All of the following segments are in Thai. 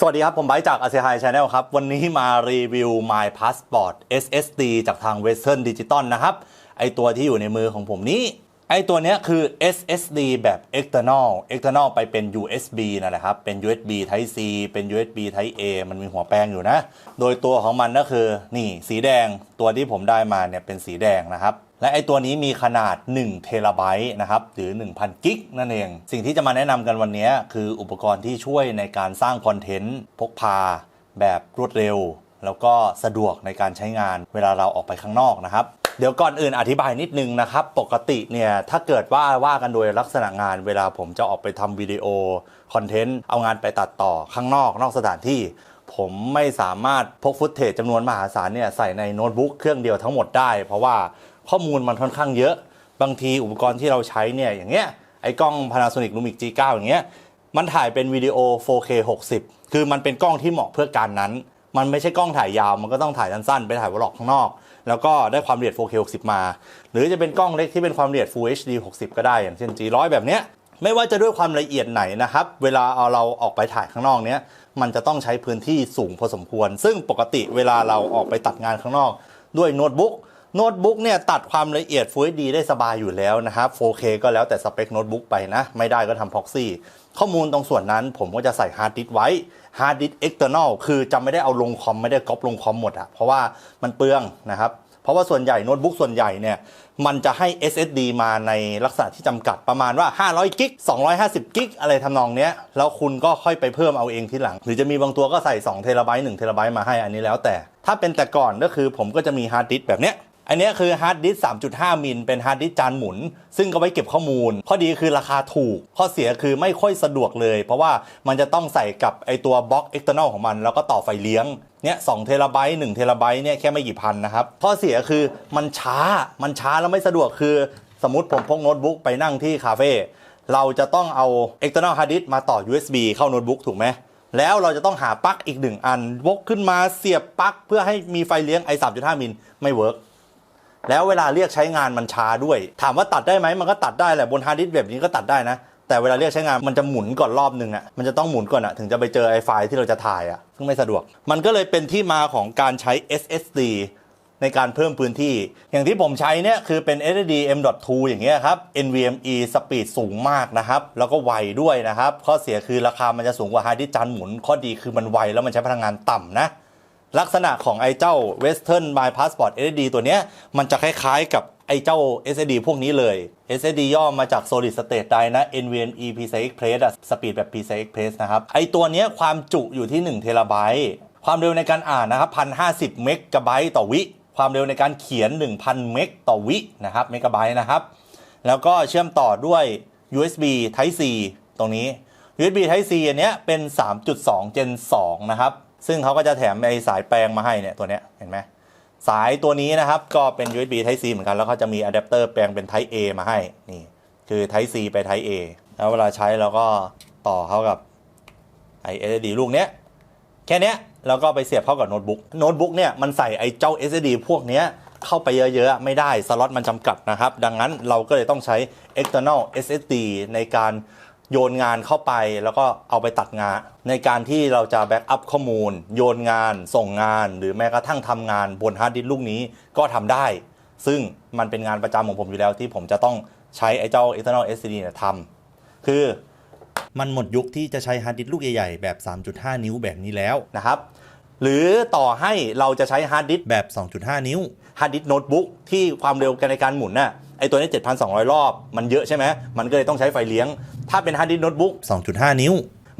สวัสดีครับ ผมไบจาก a s i a i Channel ครับ วันนี้มารีวิว My Passport SSD จากทาง Western Digital นะครับ ไอตัวที่อยู่ในมือของผมนี้ ไอตัวนี้คือ SSD แบบ external external ไปเป็น USB นั่นแหละครับ เป็น USB Type C เป็น USB Type A มันมีหัวแปลงอยู่นะ โดยตัวของมันก็คือนี่สีแดงตัวที่ผมได้มาเนี่ยเป็นสีแดงนะครับ และไอตัวนี้มีขนาด1เทราไบต์นะครับหรือ 1,000 กิกนั่นเอง สิ่งที่จะมาแนะนำกันวันนี้คืออุปกรณ์ที่ช่วยในการสร้างคอนเทนต์พกพา แบบรวดเร็ว แล้วก็สะดวกในการใช้งานเวลาเราออกไปข้างนอกนะครับเดี๋ยวก่อนอื่นอธิบายนิดนึงนะครับ ปกติเนี่ยถ้าเกิดว่าว่ากันโดยลักษณะงานเวลาผมจะออกไปทำวิดีโอคอนเทนต์เอางานไปตัดต่อข้างนอกนอกสถานที่ ผมไม่สามารถพกฟุตเทจจำนวนมหาศาลเนี่ยใส่ในโน้ตบุ๊กเครื่องเดียวทั้งหมดได้ เพราะว่า ข้อมูลมันค่อนข้างเยอะ บางทีอุปกรณ์ที่เราใช้เนี่ยอย่างเงี้ยไอ้กล้อง Panasonic Lumix G9 อย่างเงี้ยมันถ่ายเป็นวิดีโอ 4K 60 คือมันเป็นกล้องที่เหมาะเพื่อการนั้น มันไม่ใช่กล้องถ่ายยาว มันก็ต้องถ่ายสั้นๆ ไปถ่ายวอลล็อกข้างนอก แล้วก็ได้ความละเอียด 4K 60 มา หรือจะเป็นกล้องเล็กที่เป็นความละเอียด Full HD 60 ก็ได้ อย่างเช่น G100 แบบเนี้ย ไม่ว่าจะด้วยความละเอียดไหนนะครับ เวลาเอาเราออกไปถ่ายข้างนอกเนี้ย มันจะต้องใช้พื้นที่สูงพอสมควร ซึ่งปกติเวลาเราออกไปตัดงานข้างนอก ด้วยโน้ตบุ๊ก โน้ตบุ๊กเนี่ยตัดความละเอียด Full HD ได้สบายอยู่แล้วนะครับ 4K ก็แล้วแต่สเปคโน้ตบุ๊กไปนะ ไม่ได้ก็ทำ proxy ข้อมูลตรงส่วนนั้นผมก็จะใส่ฮาร์ดดิสไว้ฮาร์ดดิสเอ็ก์ external คือจะไม่ได้เอาลงคอมไม่ได้ก๊อปลงคอมหมดอะเพราะว่ามันเปลืองนะครับ เพราะว่าส่วนใหญ่โน้ตบุ๊กส่วนใหญ่เนี่ยมันจะให้ SSD มาในลักษณะที่จำกัดประมาณว่า 500 กิก 250 กิก อะไรทำนองเนี้ย แล้วคุณก็ค่อยไปเพิ่มเอาเองทีหลัง หรือจะมีบางตัวก็ใส่2เทราไบต์1เทราไบต์มาให้อันนี้แล้วแต่ ถ้าเป็นแต่ก่อนก็คือผมก็จะมีฮาร์ดดิสแบบเนี้ย อันนี้คือฮาร์ดดิสก์3.5 มิลเป็นฮาร์ดดิสก์จานหมุน ซึ่งก็ไว้เก็บข้อมูล ข้อดีคือราคาถูก ข้อเสียคือไม่ค่อยสะดวกเลย เพราะว่ามันจะต้องใส่กับไอตัวบล็อก external ของมัน แล้วก็ต่อไฟเลี้ยงเนี่ย2เทราไบต์1เทราไบต์เนี่ยแค่ไม่กี่พันนะครับ ข้อเสียคือมันช้ามันช้าแล้วไม่สะดวกคือสมมติผมพกโน้ตบุ๊กไปนั่งที่คาเฟ่เราจะต้องเอา external hard disk มาต่อ USB เข้าโน้ตบุ๊กถูกไหมแล้วเราจะต้องหาปลั๊กอีกหนึ่งอันวกขึ้นมาเสียบปลั๊กเพื่อให้มีไฟเลี้ยงไอ3.5มิลไม่เวิร์ก แล้วเวลาเรียกใช้งานมันช้าด้วย ถามว่าตัดได้ไหมมันก็ตัดได้แหละบนฮาร์ดดิสก์แบบนี้ก็ตัดได้นะ แต่เวลาเรียกใช้งานมันจะหมุนก่อนรอบนึงอะมันจะต้องหมุนก่อนอะถึงจะไปเจอไอไฟล์ที่เราจะถ่ายอะซึ่งไม่สะดวก มันก็เลยเป็นที่มาของการใช้ SSD ในการเพิ่มพื้นที่ อย่างที่ผมใช้เนี่ยคือเป็น SSD M.2 อย่างเงี้ยครับ NVMe สปีดสูงมากนะครับ แล้วก็ไวด้วยนะครับ ข้อเสียคือราคามันจะสูงกว่าฮาร์ดดิสก์จานหมุน ข้อดีคือมันไวแล้วมันใช้พลังงานต่ำนะ ลักษณะของไอ้เจ้า Western My Passport SSD ตัวเนี้ยมันจะคล้ายๆกับไอ้เจ้า SSD พวกนี้เลย SSD ย่อมาจาก Solid State Drive นะ NVMe PCI Express อะสปีดแบบ PCI Express นะครับ ไอ้ตัวเนี้ยความจุอยู่ที่1เทราไบต์ความเร็วในการอ่านนะครับ1,050 เมกะไบต์ต่อวิ ความเร็วในการเขียน 1,000 เมกต่อวินะครับเมกะไบต์นะครับ แล้วก็เชื่อมต่อด้วย USB Type C ตรงนี้ USB Type C อันเนี้ยเป็น 3.2 Gen 2 นะครับ ซึ่งเขาก็จะแถมไอสายแปลงมาให้เนี่ยตัวเนี้ยเห็นไหมสายตัวนี้นะครับก็เป็น USB Type C เหมือนกัน แล้วเขาจะมีอะแดปเตอร์แปลงเป็น Type A มาให้นี่คือ Type C ไป Type A แล้วเวลาใช้เราก็ต่อเข้ากับไอ SSD ลูกเนี้ยแค่เนี้ยแล้วก็ไปเสียบเข้ากับโน้ตบุ๊กโน้ตบุ๊กเนี่ยมันใส่ไอ้เจ้า SSD พวกเนี้ยเข้าไปเยอะๆ ไม่ได้ สล็อตมันจำกัดนะครับ ดังนั้นเราก็เลยต้องใช้ external SSD ในการ โยนงานเข้าไปแล้วก็เอาไปตัดงาน ในการที่เราจะแบ็กอัพข้อมูล โยนงานส่งงาน หรือแม้กระทั่งทำงานบนฮาร์ดดิสก์ลูกนี้ก็ทำได้ ซึ่งมันเป็นงานประจำของผมอยู่แล้วที่ผมจะต้องใช้ไอ้เจ้า Eternal SSD เนี่ยทำคือมันหมดยุคที่จะใช้ฮาร์ดดิสก์ลูกใหญ่ๆ แบบ 3.5 นิ้วแบบนี้แล้วนะครับ หรือต่อให้เราจะใช้ฮาร์ดดิสก์แบบ 2.5 นิ้วฮาร์ดดิสก์โน้ตบุ๊กที่ความเร็วในการหมุนน่ะ ไอตัวนี้ 7,200 รอบ มันเยอะใช่ไหมมันก็เลยต้องใช้ไฟเลี้ยง ถ้าเป็นฮาร์ดดิสก์โน้ตบุ๊ก2.5 นิ้ว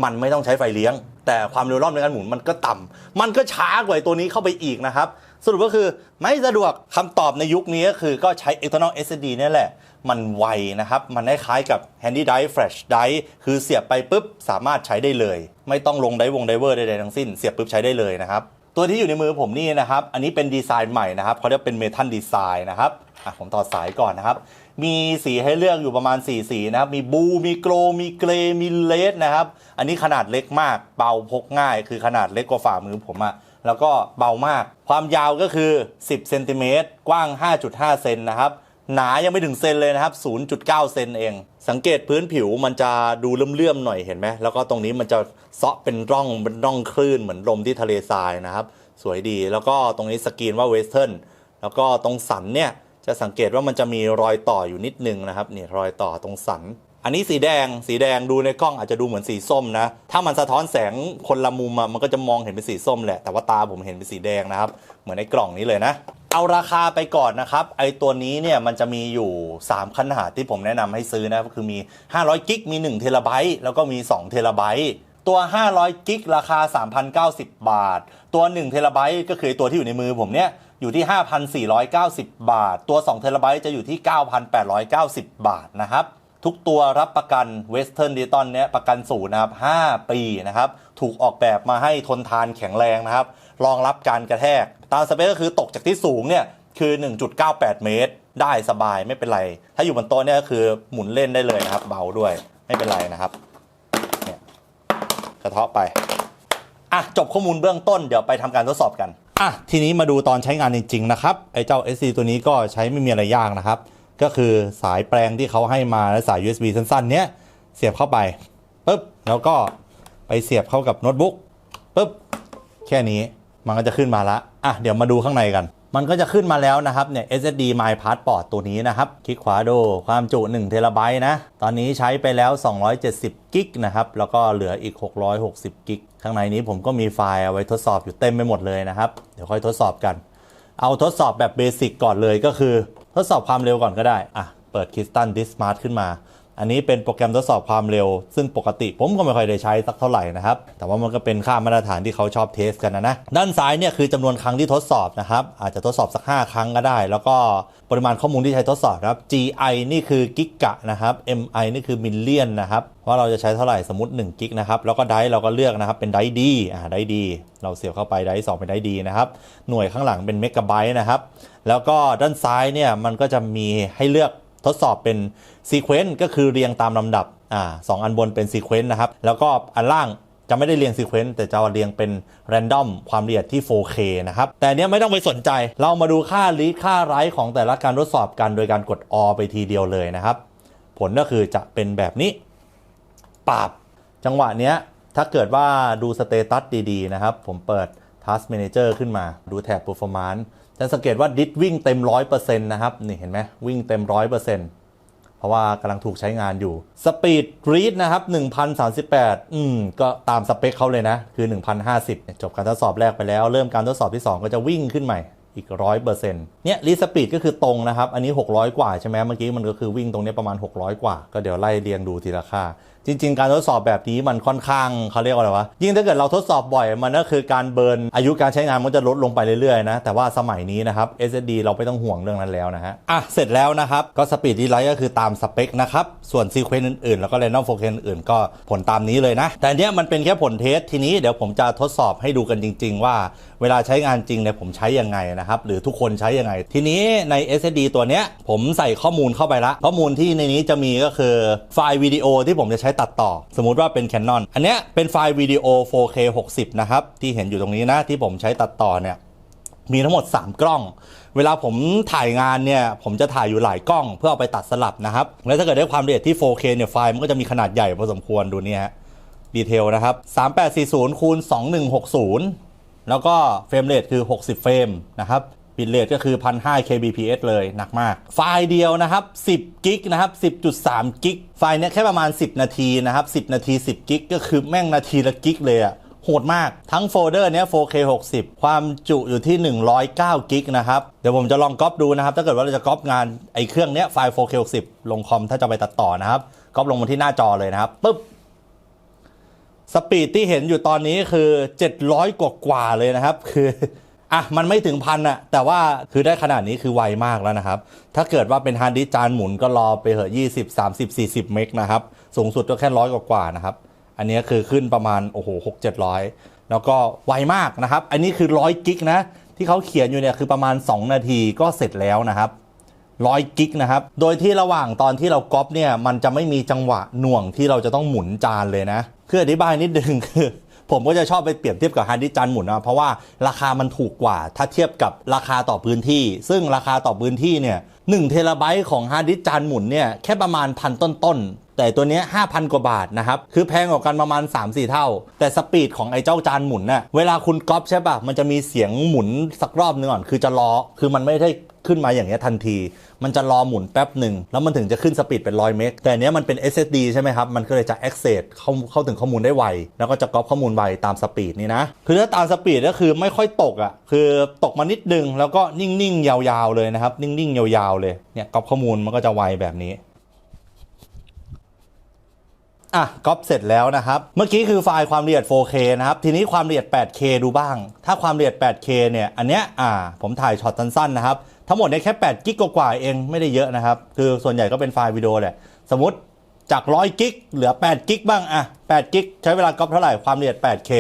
มันไม่ต้องใช้ไฟเลี้ยง แต่ความเร็วรอบในการหมุนมันก็ต่ำมันก็ช้ากว่าไอ้ตัวนี้เข้าไปอีกนะครับ สรุปก็คือไม่สะดวกคำตอบในยุคนี้ก็คือก็ใช้ external SSD นี่แหละ มันไวนะครับ มันคล้ายๆกับ handy drive flash drive คือเสียบไปปุ๊บสามารถใช้ได้เลย ไม่ต้องลงไดร์วงไดเวอร์ใดๆทั้งสิ้น เสียบปุ๊บใช้ได้เลยนะครับ ตัวที่อยู่ในมือผมนี่นะครับ อันนี้เป็นดีไซน์ใหม่นะครับเขาเรียกเป็นเมทัลดีไซน์นะครับ อะผมต่อสายก่อนนะครับ มีสีให้เลือกอยู่ประมาณ 4 สีนะครับ มีบูมีโกลมีเกรมีเลดนะครับ อันนี้ขนาดเล็กมาก เบาพกง่าย คือขนาดเล็กกว่าฝ่ามือผมอะแล้วก็เบามาก ความยาวก็คือ 10เซนติเมตรกว้าง 5.5 เซนนะครับ หนายังไม่ถึงเซนเลยนะครับ 0.9 เซนเอง สังเกตพื้นผิวมันจะดูเลื่อมๆหน่อยเห็นไหม แล้วก็ตรงนี้มันจะเซาะเป็นร่องเป็นร่องคลื่นเหมือนลมที่ทะเลทรายนะครับ สวยดี แล้วก็ตรงนี้สกรีนว่าเวสเทิร์น แล้วก็ตรงสันเนี่ย จะสังเกตว่ามันจะมีรอยต่ออยู่นิดนึงนะครับนี่รอยต่อตรงสัน อันนี้สีแดงสีแดงดูในกล้องอาจจะดูเหมือนสีส้มนะ ถ้ามันสะท้อนแสงคนละมุมมันก็จะมองเห็นเป็นสีส้มแหละ แต่ว่าตาผมเห็นเป็นสีแดงนะครับ เหมือนในกล่องนี้เลยนะ เอาราคาไปก่อนนะครับ ไอตัวนี้เนี่ยมันจะมีอยู่ 3 ขนาดที่ผมแนะนำให้ซื้อนะก็คือมี 500กิกมี1เทราไบต์แล้วก็มี2เทราไบต์ตัว 500 กิก ราคา 3,090 บาท ตัว 1 เทราไบต์ก็คือตัวที่อยู่ในมือผมเนี่ย อยู่ที่ 5,490 บาท ตัว 2 เทราไบต์จะอยู่ที่ 9,890 บาทนะครับ ทุกตัวรับประกัน Western Digital เนี้ยประกันศูนย์นะครับ 5 ปีนะครับ ถูกออกแบบมาให้ทนทานแข็งแรงนะครับ รองรับการกระแทก ตามสเปคก็คือตกจากที่สูงเนี่ยคือ 1.98 เมตร ได้สบายไม่เป็นไร ถ้าอยู่บนโต๊ะเนี่ยก็คือหมุนเล่นได้เลยนะครับ เบาด้วยไม่เป็นไรนะครับเนี่ยกระเทาะไปอะจบข้อมูลเบื้องต้นเดี๋ยวไปทำการทดสอบกัน อะทีนี้มาดูตอนใช้งานจริงๆนะครับไอ้เจ้า SC ตัวนี้ก็ใช้ไม่มีอะไรยากนะครับ ก็คือสายแปลงที่เขาให้มาและสาย USB สั้นๆ เนี้ยเสียบเข้าไปปุ๊บแล้วก็ไปเสียบเข้ากับโน้ตบุ๊กปุ๊บแค่นี้มันก็จะขึ้นมาละอะเดี๋ยวมาดูข้างในกัน มันก็จะขึ้นมาแล้วนะครับเนี่ย SSD My Passport ตัวนี้นะครับคลิกขวาดูความจุ1เทราไบต์นะ ตอนนี้ใช้ไปแล้ว 270กิกนะครับแล้วก็เหลืออีก 660กิก ข้างในนี้ผมก็มีไฟล์เอาไว้ทดสอบอยู่เต็มไปหมดเลยนะครับ เดี๋ยวค่อยทดสอบกัน เอาทดสอบแบบเบสิกก่อนเลยก็คือ ทดสอบความเร็วก่อนก็ได้ อะ เปิด Kistan d i s m a r t ขึ้นมา อันนี้เป็นโปรแกรมทดสอบความเร็ว ซึ่งปกติผมก็ไม่ค่อยได้ใช้สักเท่าไหร่นะครับ แต่ว่ามันก็เป็นค่ามาตรฐานที่เขาชอบเทสกันนะนะ ด้านซ้ายเนี่ยคือจำนวนครั้งที่ทดสอบนะครับ อาจจะทดสอบสัก 5 ครั้งก็ได้ แล้วก็ปริมาณข้อมูลที่ใช้ทดสอบครับ GI นี่คือกิกะนะครับ MI นี่คือมิลเลียนนะครับว่าเราจะใช้เท่าไหร่สมมติ1กิกนะครับ แล้วก็ไดเราก็เลือกนะครับเป็นไดดีอ่าไดดี เราเสียบเข้าไปไดสองเป็นไดดีนะครับ หน่วยข้างหลังเป็นเมกะไบต์นะครับ แล้วก็ด้านซ้ายเนี่ยมันก็จะมีให้เลือก ทดสอบเป็นซีเควนต์ก็คือเรียงตามลำดับอ่าสองอันบนเป็นซีเควนต์นะครับ แล้วก็อันล่างจะไม่ได้เรียงซีเควนต์แต่จะเรียงเป็นแรนดอมความละเอียดที่ 4K นะครับ แต่เนี้ยไม่ต้องไปสนใจ เรามาดูค่าลีดค่าไรท์ของแต่ละการทดสอบกันโดยการกดอไปทีเดียวเลยนะครับ ผลก็คือจะเป็นแบบนี้ปราบจังหวะเนี้ยถ้าเกิดว่าดูสเตตัสดี ๆ นะครับ ผมเปิด Task Manager ขึ้นมาดูแถบ Performance จะสังเกตว่าดิสวิ่งเต็ม100%นต์นะครับ นี่เห็นไหมวิ่งเต็ม100%เปอร์เซ็นต์เพราะว่ากำลังถูกใช้งานอยู่ Speed Read นะครับ1038 อืม ก็ตามสเปคเขาเลยนะ คือ 1050 จบการทดสอบแรกไปแล้ว เริ่มการทดสอบที่ 2 ก็จะวิ่งขึ้นใหม่อีก100%เนี่ยรีสปีดก็คือตรงนะครับ อันนี้ 600 กว่าใช่ไหมเมื่อกี้มันก็คือวิ่งตรงนี้ประมาณ 600 กว่า ก็เดี๋ยวไล่เรียงดูทีละค่าจริง ๆ การทดสอบแบบนี้มันค่อนข้างเขาเรียกว่าอะไรวะยิ่งถ้าเกิดเราทดสอบบ่อยมันก็คือการเบิร์นอายุการใช้งานมันจะลดลงไปเรื่อยๆนะแต่ว่าสมัยนี้นะครับ SSD เราไม่ต้องห่วงเรื่องนั้นแล้วนะฮะอะเสร็จแล้วนะครับก็สปีดดีไลท์ก็คือตามสเปคนะครับส่วนซีเควนต์อื่นๆ แล้วก็เรนดอมโฟเคนอื่นๆก็ผลตามนี้เลยนะ แต่อันเนี้ยมันเป็นแค่ผลเทสทีนี้เดี๋ยวผมจะทดสอบให้ดูกันจริง ๆ ว่า เวลาใช้งานจริงเนี่ยผมใช้ยังไงนะครับหรือทุกคนใช้ยังไง ทีนี้ใน SSD ตัวเนี้ยผมใส่ข้อมูลเข้าไปละข้อมูลที่ในนี้จะมีก็คือไฟล์วิดีโอที่ผมจะใช้ตัดต่อ สมมุติว่าเป็น Canon อันเนี้ยเป็นไฟล์วิดีโอ 4K 60 นะครับ ที่เห็นอยู่ตรงนี้นะที่ผมใช้ตัดต่อเนี่ยมีทั้งหมด 3 กล้อง เวลาผมถ่ายงานเนี่ย ผมจะถ่ายอยู่หลายกล้องเพื่อเอาไปตัดสลับนะครับ แล้วถ้าเกิดได้ความละเอียดที่ 4K เนี่ยไฟล์มันก็จะมีขนาดใหญ่พอสมควรดูเนี่ยฮะดีเทลนะครับ 3840คูณ2160 แล้วก็เฟรมเรทคือ 60 เฟรมนะครับ บิตเรทก็คือ 1,500 kbps เลยหนักมาก ไฟล์เดียวนะครับ 10กิกนะครับ 10.3กิกไฟล์เนี้ยแค่ประมาณ 10 นาทีนะครับ 10 นาที 10กิกก็คือแม่งนาทีละกิกเลยอะโหดมากทั้งโฟลเดอร์เนี้ย 4K 60 ความจุอยู่ที่ 109กิกนะครับ เดี๋ยวผมจะลองก๊อปดูนะครับ ถ้าเกิดว่าเราจะก๊อปงานไอ้เครื่องเนี้ยไฟล์ 4K 60 ลงคอมถ้าจะไปตัดต่อนะครับก๊อปลงมาที่หน้าจอเลยนะครับปึ๊บสปีดที่เห็นอยู่ตอนนี้คือ 700 กว่ากว่าเลยนะครับ คือ อะมันไม่ถึงพันอะแต่ว่าคือได้ขนาดนี้คือไวมากแล้วนะครับ ถ้าเกิดว่าเป็นฮาร์ดดิสจานหมุนก็รอไปเหอะ20 30 40เมกนะครับ สูงสุดก็แค่ร้อยกว่าๆนะครับ อันนี้คือขึ้นประมาณโอ้โห6 700แล้วก็ไวมากนะครับ อันนี้คือร้อยกิกนะ ที่เขาเขียนอยู่เนี่ยคือประมาณ 2 นาทีก็เสร็จแล้วนะครับร้อยกิกนะครับ โดยที่ระหว่างตอนที่เราก๊อปเนี่ยมันจะไม่มีจังหวะหน่วงที่เราจะต้องหมุนจานเลยนะคืออธิบายนิดนึงคือ ผมก็จะชอบไปเปรียบเทียบกับฮาร์ดดิสก์จานหมุนนะเพราะว่าราคามันถูกกว่า ถ้าเทียบกับราคาต่อพื้นที่ ซึ่งราคาต่อพื้นที่เนี่ย1เทราไบต์ของฮาร์ดดิสก์จานหมุนเนี่ยแค่ประมาณพันต้นๆ แต่ตัวเนี้ย5,000 กว่าบาทนะครับ คือแพงกว่ากันประมาณ 3-4 เท่า แต่สปีดของไอ้เจ้าจานหมุนน่ะเวลาคุณก๊อปใช่ปะมันจะมีเสียงหมุนสักรอบนึงก่อนคือจะรอคือมันไม่ได้ขึ้นมาอย่างเงี้ยทันที มันจะรอหมุนแป๊บหนึ่ง แล้วมันถึงจะขึ้นสปีดเป็นร้อยเมก แต่อันเนี้ยมันเป็น SSD ใช่ไหมครับ มันก็เลยจะ access เข้าเข้าถึงข้อมูลได้ไว แล้วก็จะก๊อปข้อมูลไวตามสปีดนี้นะ คือถ้าตามสปีดก็คือไม่ค่อยตกอะ คือตกมานิดนึง แล้วก็นิ่งๆ ยาวๆ เลยนะครับ นิ่งๆ ยาวๆ เลย เนี่ยก๊อปข้อมูลมันก็จะไวแบบนี้ อะก๊อปเสร็จแล้วนะครับ เมื่อกี้คือไฟล์ความละเอียด 4K นะครับ ทีนี้ความละเอียด 8K ดูบ้าง ถ้าความละเอียด 8K เนี่ย อันเนี้ย อ่า ผมถ่ายช็อตสั้นๆนะครับ ทั้งหมดเนี่ยแค่ 8 กิกกว่าเอง ไม่ได้เยอะนะครับ คือส่วนใหญ่ก็เป็นไฟล์วิดีโอแหละ สมมติจาก 100 กิก เหลือ 8 กิกบ้าง อะ 8 กิก ใช้เวลาก๊อปเท่าไหร่ ความละเอียด 8K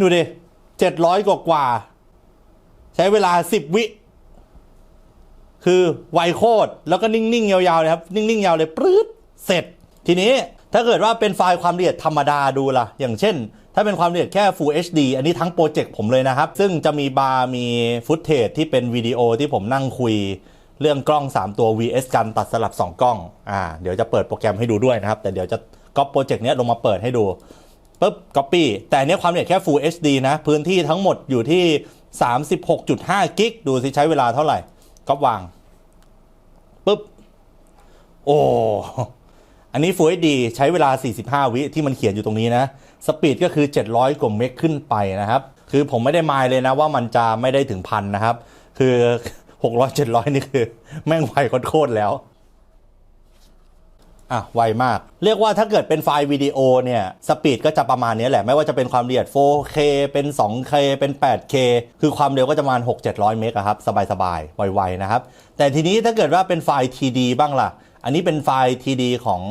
ดูดิ 700 กว่าๆใช้เวลา 10 วิ คือไวโคตร แล้วก็นิ่งๆ ยาวๆเลยครับ นิ่งๆ ยาวเลย ปรื๊ด เสร็จ ทีนี้ถ้าเกิดว่าเป็นไฟล์ความละเอียดธรรมดาดูล่ะ อย่างเช่น ถ้าเป็นความละเอียดแค่ Full HD อันนี้ทั้งโปรเจกต์ผมเลยนะครับ ซึ่งจะมีบาร์มีฟุตเทจที่เป็นวิดีโอที่ผมนั่งคุย เรื่องกล้อง 3 ตัว VS กันตัดสลับ 2 กล้องอ่าเดี๋ยวจะเปิดโปรแกรมให้ดูด้วยนะครับ แต่เดี๋ยวจะก๊อปโปรเจกต์นี้ลงมาเปิดให้ดูปุ๊บ copy แต่อันเนี้ยความละเอียดแค่ Full HD นะพื้นที่ทั้งหมดอยู่ที่ 36.5 กิกดูสิใช้เวลาเท่าไหร่ก๊อปวางปุ๊บโอ้ อันนี้ Full HD ใช้เวลา 45 วิที่มันเขียนอยู่ตรงนี้นะ สปีดก็คือ 700 กว่าเมกขึ้นไปนะครับ คือผมไม่ได้มายเลยนะว่ามันจะไม่ได้ถึงพันนะครับ คือ 600 700 นี่คือ แม่งไวโคตรแล้ว อะ ไวมาก เรียกว่าถ้าเกิดเป็นไฟล์วิดีโอเนี่ย สปีดก็จะประมาณนี้แหละ ไม่ว่าจะเป็นความละเอียด 4K เป็น 2K เป็น 8K คือความเร็วก็จะประมาณ 6-700 เมกะครับ สบายๆ ไวๆ นะครับ แต่ทีนี้ถ้าเกิดว่าเป็นไฟล์ TD บ้างล่ะ อันนี้เป็นไฟล์ TD ของ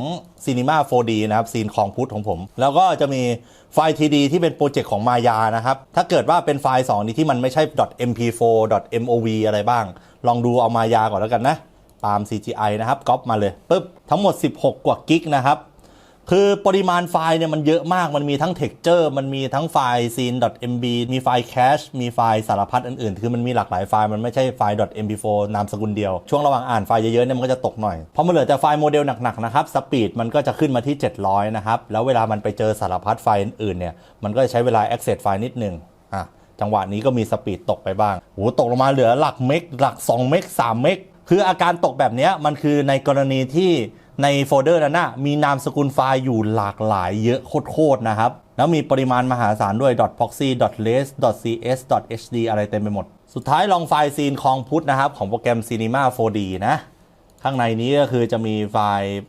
Cinema 4D นะครับซีนของพุทธของผม แล้วก็จะมีไฟล์ TD ที่เป็นโปรเจกต์ของมายานะครับ ถ้าเกิดว่าเป็นไฟล์ 2 นี้ที่มันไม่ใช่ .mp4 .mov อะไรบ้าง ลองดูเอามายาก่อนแล้วกันนะตาม CGI นะครับก๊อปมาเลยปุ๊บทั้งหมด 16 กว่ากิกนะครับ คือปริมาณไฟล์เนี่ยมันเยอะมาก มันมีทั้ง texture มันมีทั้งไฟล์ scene.mb มีไฟล์ cache มีไฟล์สารพัดอื่นๆ คือมันมีหลากหลายไฟล์ มันไม่ใช่ไฟล์ .mp4 นามสกุลเดียว ช่วงระหว่างอ่านไฟล์เยอะๆเนี่ยมันก็จะตกหน่อยพราะมันเหลือแต่ไฟล์โมเดลหนักๆนะครับ สปีดมันก็จะขึ้นมาที่ 700 นะครับ แล้วเวลามันไปเจอสารพัดไฟล์อื่นๆ เนี่ย มันก็จะใช้เวลา access ไฟล์นิดนึง อะ จังหวะนี้ก็มีสปีดตกไปบ้างโหตกลงมาเหลือหลักเมก หลัก 2 เมก 3 เมก คืออาการตกแบบนี้มันคือในกรณีที่ ในโฟลเดอร์นั้นนะมีนามสกุลไฟล์อยู่หลากหลายเยอะโคตรๆนะครับ แล้วมีปริมาณมหาศาลด้วย .proxy .res .cs .hd อะไรเต็มไปหมด สุดท้ายลองไฟล์ซีนคองพุทนะครับ ของโปรแกรม Cinema 4D นะ ข้างในนี้ก็คือจะมีไฟล์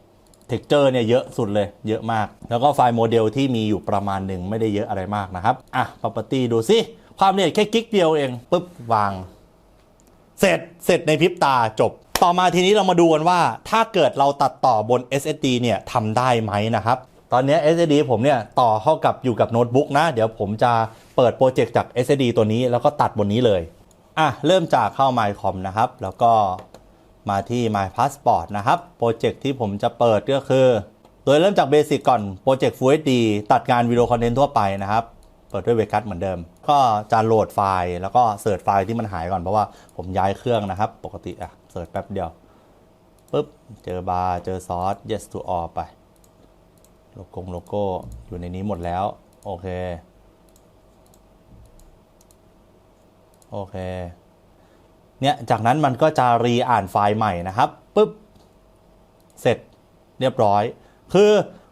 texture เนี่ยเยอะสุดเลยเยอะมาก แล้วก็ไฟล์โมเดลที่มีอยู่ประมาณหนึ่งไม่ได้เยอะอะไรมากนะครับ อะ property ดูสิความละเอียดแค่กิกเดียวเองปุ๊บวาง เสร็จเสร็จในพริบตาจบ ต่อมาทีนี้เรามาดูกันว่า ถ้าเกิดเราตัดต่อบน SSD เนี่ยทำได้ไหมนะครับ ตอนนี้ SSD ผมเนี่ยต่อเข้ากับอยู่กับโน้ตบุ๊กนะ เดี๋ยวผมจะเปิดโปรเจกต์จาก SSD ตัวนี้แล้วก็ตัดบนนี้เลย อะ เริ่มจากเข้า MyCom นะครับ แล้วก็มาที่ My Passport นะครับ โปรเจกต์ที่ผมจะเปิดก็คือ โดยเริ่มจากเบสิกก่อนโปรเจกต์ Full HD ตัดงานวิดีโอคอนเทนต์ทั่วไปนะครับเปิดด้วยเวกัสเหมือนเดิม ก็จะโหลดไฟล์ แล้วก็เสิร์ชไฟล์ที่มันหายก่อนเพราะว่าผมย้ายเครื่องนะครับ ปกติอะ เสิร์ชแป๊บเดียวปุ๊บ เจอบาร์เจอซอส yes to all ไป โลโก้โลโก้อยู่ในนี้หมดแล้ว โอเค โอเค เนี่ย จากนั้นมันก็จะรีอ่านไฟล์ใหม่นะครับปุ๊บ เสร็จเรียบร้อย คือ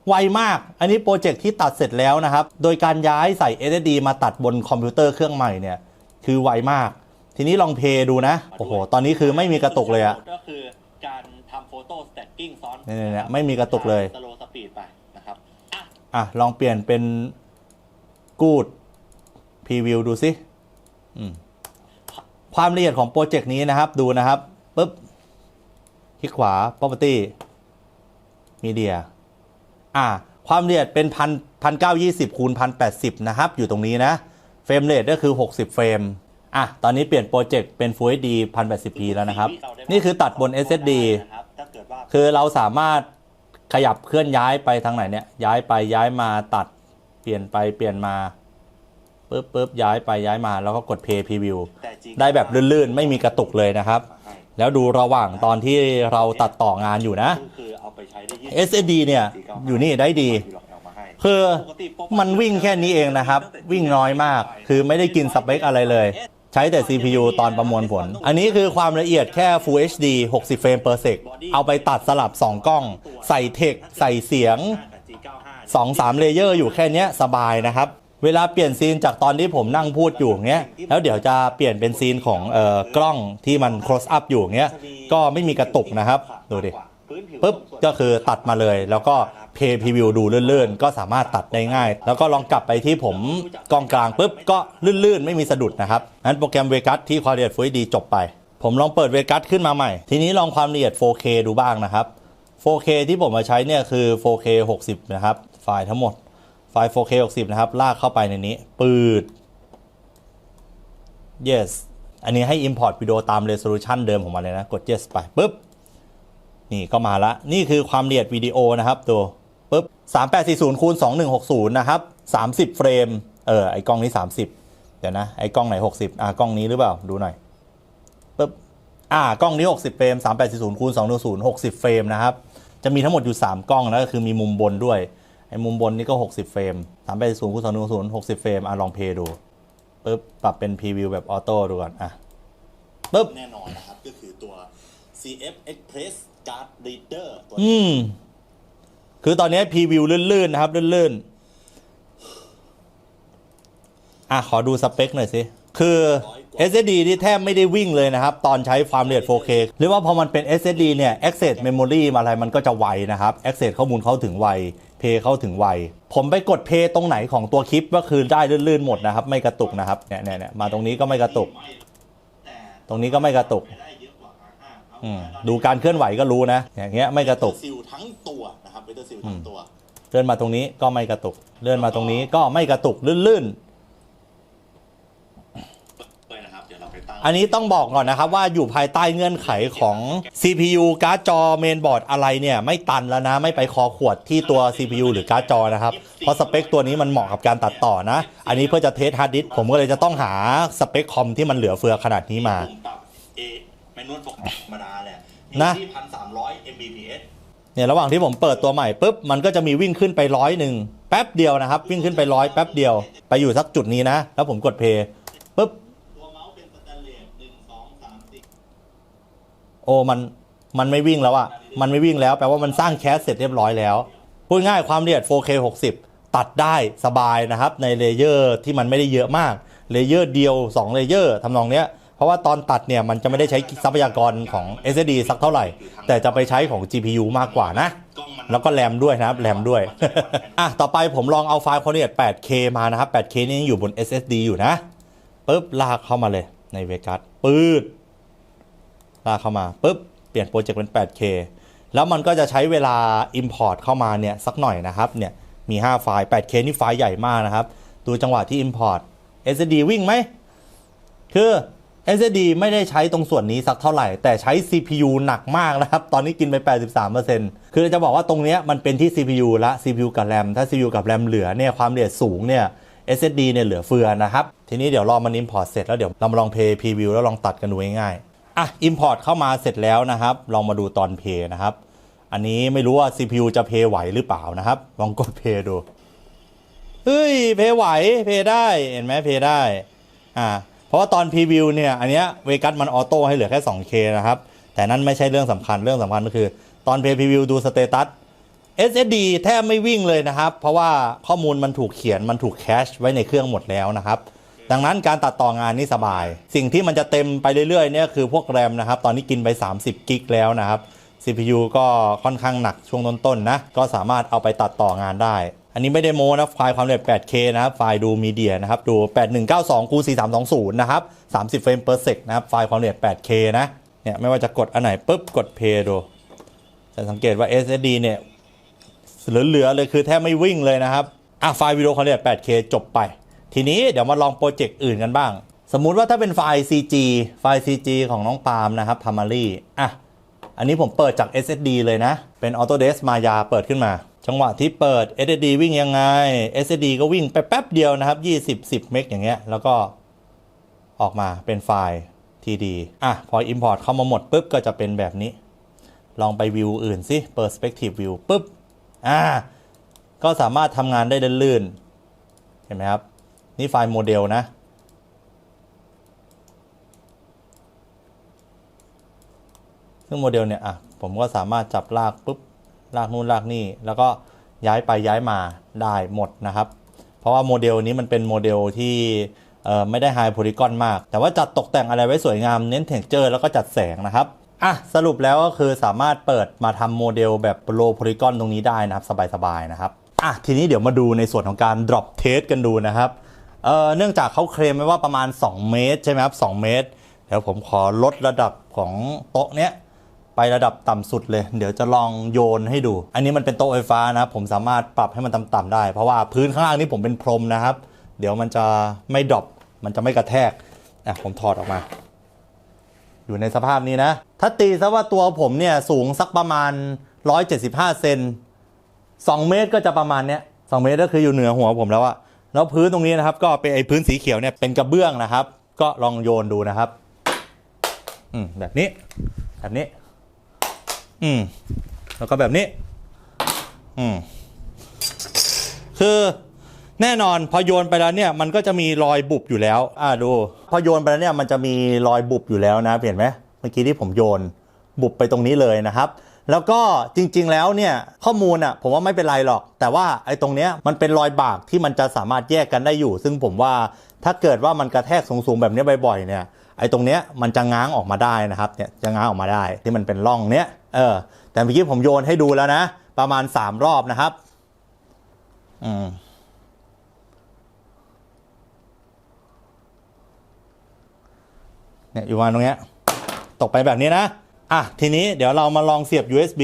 ไวมาก อันนี้โปรเจกต์ที่ตัดเสร็จแล้วนะครับ โดยการย้ายใส่ SSD มาตัดบนคอมพิวเตอร์เครื่องใหม่เนี่ย คือไวมาก ทีนี้ลองเพย์ดูนะ โอ้โห ตอนนี้คือไม่มีกระตุกเลยอะก็คือการทำโฟโต้สแต็กกิ้งซ้อนเนี่ยๆๆไม่มีกระตุกเลยสโลสปีดไปนะครับอะอะลองเปลี่ยนเป็นกูดพรีวิวดูสิอืมความละเอียดของโปรเจกต์นี้นะครับ ดูนะครับปุ๊บคลิกขวา property media อะความละเอียดเป็นพันพันเก้ายี่สิบคูณพันแปดสิบนะครับ อยู่ตรงนี้นะ เฟรมเรทก็คือ60เฟรม อะ ตอนนี้เปลี่ยนโปรเจกต์เป็น Full HD 1080p แล้วนะครับ นี่คือตัดบน SSD คือเราสามารถขยับเคลื่อนย้ายไปทางไหนเนี่ย ย้ายไปย้ายมาตัด เปลี่ยนไปเปลี่ยนมาปุ๊บปุ๊บย้ายไปย้ายมาแล้วก็กด play Preview ได้แบบลื่นๆ ไม่มีกระตุกเลยนะครับ แล้วดูระหว่างตอนที่เราตัดต่องานอยู่นะ SSD เนี่ยอยู่นี่ได้ดีคือมันวิ่งแค่นี้เองนะครับ วิ่งน้อยมาก คือไม่ได้กินสเปคอะไรเลย ใช้แต่ CPU ตอนประมวลผล อันนี้คือความละเอียดแค่ Full HD 60 เฟรม per sec เอาไปตัดสลับ 2 กล้อง ใส่เทค ใส่เสียง 2-3 เลเยอร์อยู่แค่เนี้ยสบายนะครับ เวลาเปลี่ยนซีนจากตอนที่ผมนั่งพูดอยู่เงี้ย แล้วเดี๋ยวจะเปลี่ยนเป็นซีนของเอ่อกล้องที่มัน close up อยู่เงี้ย ก็ไม่มีกระตุกนะครับ ดูดิ ปุ๊บ ก็คือตัดมาเลย แล้วก็ เพย์พรีวิวดูลื่นๆ ก็สามารถตัดได้ง่าย แล้วก็ลองกลับไปที่ผมกองกลางปุ๊บก็ลื่นๆ ไม่มีสะดุดนะครับนั้นโปรแกรมเวกัสที่ความละเอียด Full HD จบไป ผมลองเปิดเวกัสขึ้นมาใหม่ ทีนี้ลองความละเอียด 4K ดูบ้างนะครับ 4K ที่ผมมาใช้เนี่ยคือ 4K 60 นะครับ ไฟล์ทั้งหมด ไฟล์ 4K 60 นะครับ ลากเข้าไปในนี้ ปืด yes อันนี้ให้ import วิดีโอตาม resolution เดิมของมันเลยนะ กด yes ไปปุ๊บ นี่ก็มาละ นี่คือความละเอียดวิดีโอนะครับตัว ปุ๊บ3840คูณ2160นะครับ30 เฟรม เออ ไอกล้องนี้ 30 เดี๋ยวนะ ไอกล้องไหน 60 อ่ากล้องนี้หรือเปล่า ดูหน่อยปุ๊บอ่ากล้องนี้ 60 เฟรม3840คูณ210 60 เฟรมนะครับ จะมีทั้งหมดอยู่ 3 กล้องนะก็คือมีมุมบนด้วย ไอ้มุมบนนี่ก็ 60 เฟรม3840คูณ210 60 เฟรม อะลองเพลย์ดูปุ๊บ ปรับเป็นพรีวิวแบบออโต้ดูก่อน อะปุ๊บ แน่นอนนะครับ ก็คือตัว CF Express Card Reader ตัวอืนี้ม คือตอนนี้พรีวิวลื่นๆ นะครับ ลื่นๆ อะ ขอดูสเปคหน่อยสิ คือ SSD ที่แทบไม่ได้วิ่งเลยนะครับ ตอนใช้ความละเอียด 4K หรือว่าพอมันเป็น SSD เนี่ย access memory อะไรมันก็จะไวนะครับ access ข้อมูลเข้าถึงไว เพย์เข้าถึงไว ผมไปกดเพย์ตรงไหนของตัวคลิปก็คือได้ลื่นๆ หมดนะครับ ไม่กระตุกนะครับ เนี่ยเนี่ยมาตรงนี้ก็ไม่กระตุก ตรงนี้ก็ไม่กระตุก อะกว่า R5 เอาอืมไว้ดูการเคลื่อนไหวก็รู้นะ อย่างเงี้ยไม่กระตุก ซิลทั้งตัวนะครับเวเตอร์ซิลทั้งตัว เลื่อนมาตรงนี้ก็ไม่กระตุก เลื่อนมาตรงนี้ก็ไม่กระตุกลื่นเลยนะครับ เดี๋ยวเราไปตั้งๆ อันนี้ต้องบอกก่อนนะครับว่าอยู่ภายใต้เงื่อนไขของ CPU การ์ดจอเมนบอร์ดอะไรเนี่ย ไม่ตันแล้วนะ ไม่ไปคอขวดที่ตัว CPU หรือการ์ดจอนะครับ เพราะสเปคตัวนี้มันเหมาะกับการตัดต่อนะ อันนี้เพื่อจะเทสฮาร์ดดิสก์ผมก็เลยจะต้องหาสเปคคอมที่มันเหลือเฟือขนาดนี้มา ปุ่มปรับ A แมนนวลปกติธรรมดาแหละอยู่นะ ที่พันสามร้อย Mbps เนี่ยระหว่างที่ผมเปิดตัวใหม่ปุ๊บมันก็จะมีวิ่งขึ้นไปร้อยหนึ่งแป๊บเดียวนะครับ วิ่งขึ้นไปร้อยแป๊บเดียวไปอยู่สักจุดนี้นะ แล้วผมกดเพย์ปุ๊บตัวเมาส์เป็นสแตนเลสหนึ่งสองสามสี่โอ้มันมันไม่วิ่งแล้วอะมันไม่วิ่งแล้วแปลว่ามันสร้างแคสเสร็จเรียบร้อยแล้วพูดง่ายความละเอียด 4K 60 ตัดได้สบายนะครับในเลเยอร์ที่มันไม่ได้เยอะมากเลเยอร์เดียว2เลเยอร์ทำนองเนี้ย เพราะว่าตอนตัดเนี่ยมันจะไม่ได้ใช้ทรัพยากรของ SSD สักเท่าไหร่ แต่จะไปใช้ของ GPU มากกว่านะ แล้วก็แรมด้วยนะครับแรมด้วย อะต่อไปผมลองเอาไฟล์ความละเอียด 8K มานะครับ 8K นี่ยังอยู่บน SSD อยู่นะปุ๊บลากเข้ามาเลยในเวกัสปืดลากเข้ามาปุ๊บเปลี่ยนโปรเจกต์เป็น 8K แล้วมันก็จะใช้เวลา Import เข้ามาเนี่ยสักหน่อยนะครับเนี่ยมี 5 ไฟล์ 8K นี่ไฟล์ใหญ่มากนะครับ ดูจังหวะที่ Import SSD วิ่งไหม คือ SSD ไม่ได้ใช้ตรงส่วนนี้สักเท่าไหร่ แต่ใช้ CPU หนักมากนะครับ ตอนนี้กินไป 83%คือจะบอกว่าตรงนี้มันเป็นที่ CPU ละ CPU กับ RAM ถ้า CPU กับ RAM เหลือเนี่ยความละเอียดสูงเนี่ย SSD เนี่ยเหลือเฟือนะครับ ทีนี้เดี๋ยวรอมัน Import เสร็จแล้วเดี๋ยวเรามาลอง Play Preview แล้วลองตัดกันดูง่ายๆอะ Import เข้ามาเสร็จแล้วนะครับ ลองมาดูตอน Play นะครับ อันนี้ไม่รู้ว่า CPU จะ Play ไหวหรือเปล่านะครับ ลองกด Play ดูเฮ้ยเพย์ไหวเพย์ได้เห็นไหมเพย์ได้อ่า เพราะว่าตอนพรีวิวเนี่ยอันเนี้ยเวกัสมันออโต้ให้เหลือแค่ 2K นะครับ แต่นั่นไม่ใช่เรื่องสำคัญเรื่องสำคัญก็คือ ตอนเพย์พรีวิวดูสเตตัส SSD แทบไม่วิ่งเลยนะครับ เพราะว่าข้อมูลมันถูกเขียนมันถูกแคชไว้ในเครื่องหมดแล้วนะครับ ดังนั้นการตัดต่องานนี่สบาย สิ่งที่มันจะเต็มไปเรื่อยๆเนี่ยคือพวกแรมนะครับ ตอนนี้กินไป 30กิกแล้วนะครับ CPU ก็ค่อนข้างหนักช่วงต้นๆนะก็สามารถเอาไปตัดต่องานได้ อันนี้ไม่ได้โม้นะไฟล์ความละเอียด 8K นะครับ ไฟล์ดูมีเดียนะครับ ดู 8192 คูณ4320 นะครับ 30 เฟรม per sec นะครับ ไฟล์ความละเอียด 8K นะ เนี่ย ไม่ว่าจะกดอันไหนปุ๊บ กด play ดู จะสังเกตว่า SSD เนี่ย เหลือๆเลยคือแทบไม่วิ่งเลยนะครับ อะ ไฟล์วิดีโอความละเอียด 8K จบไป ทีนี้เดี๋ยวมาลองโปรเจกต์อื่นกันบ้าง สมมุติว่าถ้าเป็นไฟล์ CG ไฟล์ CG ของน้องปาล์มนะครับ p a m a r y อะ อันนี้ผมเปิดจาก SSD เลยนะ เป็น Autodesk Maya เปิดขึ้นมา จังหวะที่เปิด SSD วิ่งยังไง SSD ก็วิ่งไปแป๊บเดียวนะครับ 20 10 เมกอย่างเงี้ย แล้วก็ออกมาเป็นไฟล์ TD อะ พอ Import เข้ามาหมดปุ๊บก็จะเป็นแบบนี้ ลองไปวิวอื่นสิ Perspective View ปุ๊บ อ่า ก็สามารถทำงานได้ลื่นๆ เห็นไหมครับ นี่ไฟล์โมเดลนะ ซึ่งโมเดลเนี่ย อะ ผมก็สามารถจับลากปุ๊บ ลากนู่นลากนี่ แล้วก็ย้ายไปย้ายมาได้หมดนะครับ เพราะว่าโมเดลนี้มันเป็นโมเดลที่เอ่อไม่ได้ไฮโพลีกอนมาก แต่ว่าจัดตกแต่งอะไรไว้สวยงามเน้นเท็กเจอร์แล้วก็จัดแสงนะครับอะสรุปแล้วก็คือสามารถเปิดมาทำโมเดลแบบโลโพลีกอนตรงนี้ได้นะครับ สบายๆนะครับอะทีนี้เดี๋ยวมาดูในส่วนของการ drop test กันดูนะครับเอ่อเนื่องจากเขาเคลมไว้ว่าประมาณ 2 เมตร ใช่ไหมครับ 2 เมตร เดี๋ยวผมขอลดระดับของโต๊ะเนี้ย ไประดับต่ำสุดเลย เดี๋ยวจะลองโยนให้ดู อันนี้มันเป็นโต๊ะไฟฟ้านะ ผมสามารถปรับให้มันต่ำๆได้ เพราะว่าพื้นข้างล่างนี้ผมเป็นพรมนะครับ เดี๋ยวมันจะไม่ดรอปมันจะไม่กระแทกอะผมถอดออกมา อยู่ในสภาพนี้นะ ถ้าตีซะว่าตัวผมเนี่ยสูงสักประมาณ 175 เซน2 เมตรก็จะประมาณเนี้ย2เมตรก็คืออยู่เหนือหัวผมแล้วอะแล้วพื้นตรงนี้นะครับ ก็เป็นไอ้พื้นสีเขียวเนี่ยเป็นกระเบื้องนะครับ ก็ลองโยนดูนะครับ อืมแบบนี้ แบบนี้ อืม แล้วก็แบบนี้ อืม คือแน่นอนพอโยนไปแล้วเนี่ยมันก็จะมีรอยบุบอยู่แล้ว อ่าดู พอโยนไปแล้วเนี่ยมันจะมีรอยบุบอยู่แล้วนะเห็นไหมเมื่อกี้ที่ผมโยนบุบไปตรงนี้เลยนะครับ แล้วก็จริงๆแล้วเนี่ยข้อมูลอะผมว่าไม่เป็นไรหรอก แต่ว่าไอ้ตรงเนี้ยมันเป็นรอยบากที่มันจะสามารถแยกกันได้อยู่ ซึ่งผมว่าถ้าเกิดว่ามันกระแทกสูงๆแบบนี้บ่อยๆเนี่ย ไอ้ตรงเนี้ยมันจะง้างออกมาได้นะครับเนี่ยจะง้างออกมาได้ที่มันเป็นร่องเนี้ยเออแต่เมื่อกี้ผมโยนให้ดูแล้วนะ ประมาณ 3 รอบนะครับอืมเนี่ยอยู่มาตรงเนี้ยตกไปแบบนี้นะ อะ ทีนี้เดี๋ยวเรามาลองเสียบ USB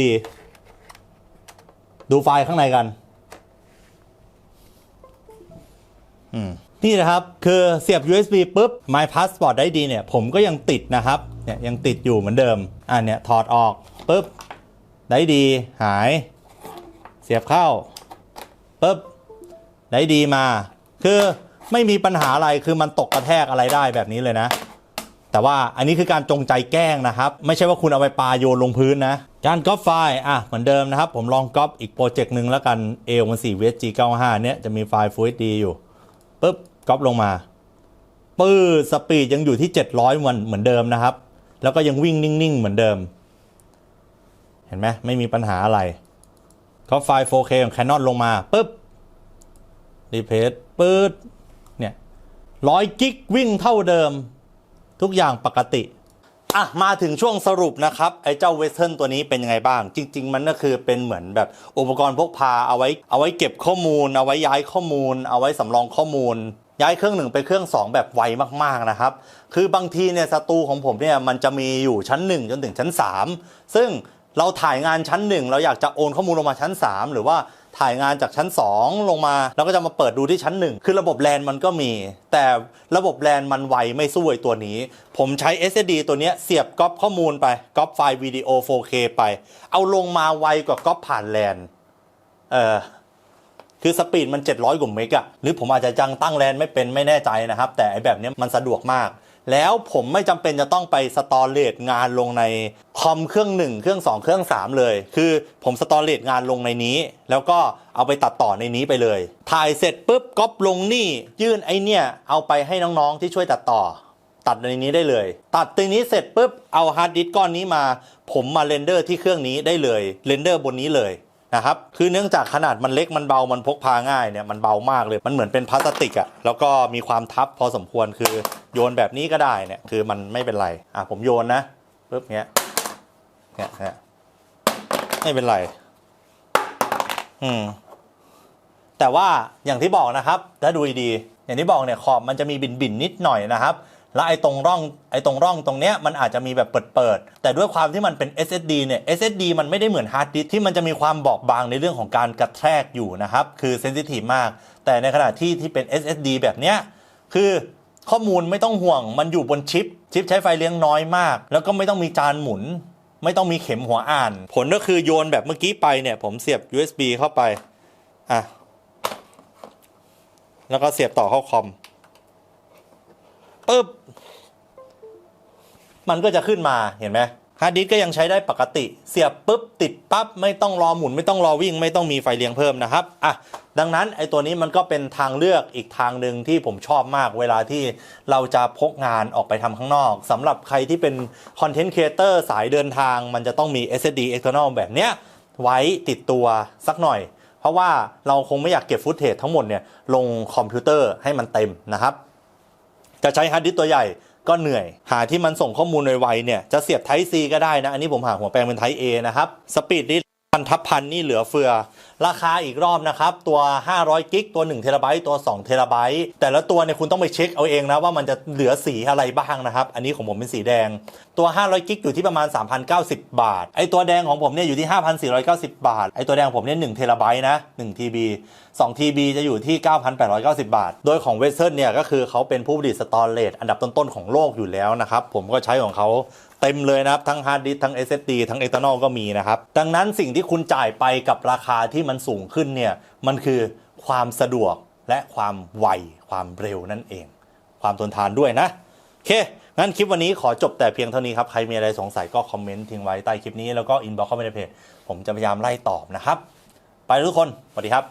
ดูไฟล์ข้างในกัน อืม นี่นะครับ คือเสียบ USB ปุ๊บ My Passport ได้ดีเนี่ย ผมก็ยังติดนะครับ เนี่ยยังติดอยู่เหมือนเดิม อะเนี่ยถอดออกปุ๊บ ได้ดีหาย เสียบเข้าปุ๊บ ได้ดีมา คือไม่มีปัญหาอะไร คือมันตกกระแทกอะไรได้แบบนี้เลยนะ แต่ว่าอันนี้คือการจงใจแกล้งนะครับ ไม่ใช่ว่าคุณเอาไปปาโยนลงพื้นนะ การก๊อปไฟล์ อะ เหมือนเดิมนะครับ ผมลองก๊อปอีกโปรเจกต์หนึ่งแล้วกัน a 1 4 VSG 95เนี้ยจะมีไฟล์ Full HD อยู่ ปุ๊บก๊อปลงมาปื้อสปีดยังอยู่ที่ 700เหมือนเหมือนเดิมนะครับ แล้วก็ยังวิ่งนิ่ง ๆ เหมือนเดิม เห็นไหมไม่มีปัญหาอะไรก็ไฟล์ 4K ของ Canon ลงมาปุ๊บรีเพสปื๊ดเนี่ยร้อยกิกวิ่งเท่าเดิม ทุกอย่างปกติ อะมาถึงช่วงสรุปนะครับ ไอ้เจ้าเวสเทิร์นตัวนี้เป็นยังไงบ้าง จริง ๆ มันก็คือเป็นเหมือนแบบอุปกรณ์พกพาเอาไว้เอาไว้เก็บข้อมูล เอาไว้ย้ายข้อมูล เอาไว้สำรองข้อมูล ย้ายเครื่องหนึ่งไปเครื่อง 2 แบบไวมากๆนะครับ คือบางทีเนี่ยศัตรูของผมเนี่ยมันจะมีอยู่ชั้น 1 จนถึงชั้น 3 ซึ่งเราถ่ายงานชั้น 1 เราอยากจะโอนข้อมูลลงมาชั้น 3 หรือว่า ถ่ายงานจากชั้น 2 ลงมา แล้วก็จะมาเปิดดูที่ชั้น 1 คือระบบแลนมันก็มี แต่ระบบแลนมันไวไม่สู้ไอตัวนี้ ผมใช้ SSD ตัวนี้เสียบก๊อปข้อมูลไปก๊อปไฟล์วิดีโอ 4K ไป เอาลงมาไวกว่าก๊อปผ่านแลนเออคือสปีดมัน 700กว่าเมกอะหรือผมอาจจะจังตั้งแลนไม่เป็นไม่แน่ใจนะครับ แต่ไอแบบนี้มันสะดวกมาก แล้วผมไม่จำเป็นจะต้องไปสตอเรจงานลงในคอมเครื่อง 1 เครื่อง 2 เครื่อง 3 เลย คือผมสตอเรจงานลงในนี้ แล้วก็เอาไปตัดต่อในนี้ไปเลย ถ่ายเสร็จปุ๊บก๊อปลงนี่ยื่นไอเนี่ย เอาไปให้น้องๆที่ช่วยตัดต่อ ตัดในนี้ได้เลย ตัดตรงนี้เสร็จปุ๊บเอาฮาร์ดดิสก์ก้อนนี้มา ผมมาเรนเดอร์ที่เครื่องนี้ได้เลยเรนเดอร์บนนี้เลย นะครับคือเนื่องจากขนาดมันเล็กมันเบามันพกพาง่ายเนี่ยมันเบามากเลยมันเหมือนเป็นพลาสติกอะแล้วก็มีความทับพอสมควรคือโยนแบบนี้ก็ได้เนี่ยคือมันไม่เป็นไรอะผมโยนนะปุ๊บเนี้ยเนี่ยเนไม่เป็นไรอืมแต่ว่าอย่างที่บอกนะครับถ้าดูดีอย่างที่บอกเนี่ยขอบมันจะมีบินบินนิดหน่อยนะครับ แล้วไอ้ตรงร่องไอ้ตรงร่องตรงเนี้ยมันอาจจะมีแบบเปิดๆแต่ด้วยความที่มันเป็น SSD เนี่ย SSD มันไม่ได้เหมือนฮาร์ดดิสที่มันจะมีความบอบบางในเรื่องของการกระแทกอยู่นะครับ คือเซนซิทีฟมาก แต่ในขณะที่ที่เป็น SSD แบบเนี้ยคือข้อมูลไม่ต้องห่วงมันอยู่บนชิป ชิปใช้ไฟเลี้ยงน้อยมาก แล้วก็ไม่ต้องมีจานหมุน ไม่ต้องมีเข็มหัวอ่าน ผลก็คือโยนแบบเมื่อกี้ไปเนี่ย ผมเสียบ USB เข้าไปอะแล้วก็เสียบต่อเข้าคอมปึ๊บ มันก็จะขึ้นมาเห็นไหมฮาร์ดดิสก์ก็ยังใช้ได้ปกติ เสียบปุ๊บติดปั๊บไม่ต้องรอหมุนไม่ต้องรอวิ่ง ไม่ต้องมีไฟเลี้ยงเพิ่มนะครับอะดังนั้นไอ้ตัวนี้มันก็เป็นทางเลือกอีกทางหนึ่งที่ผมชอบมากเวลาที่เราจะพกงานออกไปทำข้างนอกสำหรับใครที่เป็นคอนเทนต์ครีเอเตอร์สายเดินทาง มันจะต้องมี SSD external แบบเนี้ยไว้ติดตัวสักหน่อย เพราะว่าเราคงไม่อยากเก็บฟุตเทจทั้งหมดเนี่ยลงคอมพิวเตอร์ให้มันเต็มนะครับจะใช้ฮาร์ดดิสก์ตัวใหญ่ ก็เหนื่อย หาที่มันส่งข้อมูลไวๆเนี่ยจะเสียบ Type C ก็ได้นะ อันนี้ผมหาหัวแปลงเป็น Type A นะครับสปีดนี่พันทับพันนี่เหลือเฟือ ราคาอีกรอบนะครับ ตัว 500กิกตัว1เทราไบต์ตัว2เทราไบต์แต่ละตัวเนี่ยคุณต้องไปเช็คเอาเองนะว่ามันจะเหลือสีอะไรบ้างนะครับ อันนี้ของผมเป็นสีแดง ตัว 500กิกอยู่ที่ประมาณ 3,090 บาท ไอตัวแดงของผมเนี่ยอยู่ที่ 5,490 บาท ไอตัวแดงผมเนี่ย1เทราไบต์นะ1 TB 2 TB จะอยู่ที่ 9,890 บาท โดยของเวสเทิร์นเนี่ยก็คือเขาเป็นผู้ผลิตสตอเรจอันดับต้นๆของโลกอยู่แล้วนะครับ ผมก็ใช้ของเขาเต็มเลยนะครับ ทั้งฮาร์ดดิสทั้ง SSD ทั้ง Eternal ก็มีนะครับ ดังนั้นสิ่งที่คุณจ่ายไปกับราคาที่มันสูงขึ้นเนี่ยมันคือความสะดวกและความไวความเร็วนั่นเอง ความทนทานด้วยนะโอเคงั้นคลิปวันนี้ขอจบแต่เพียงเท่านี้ครับ ใครมีอะไรสงสัยก็คอมเมนต์ทิ้งไว้ใต้คลิปนี้แล้วก็อินบ็อกเข้าไปในเพจผมจะพยายามไล่ตอบนะครับ ไปทุกคนสวัสดีครับ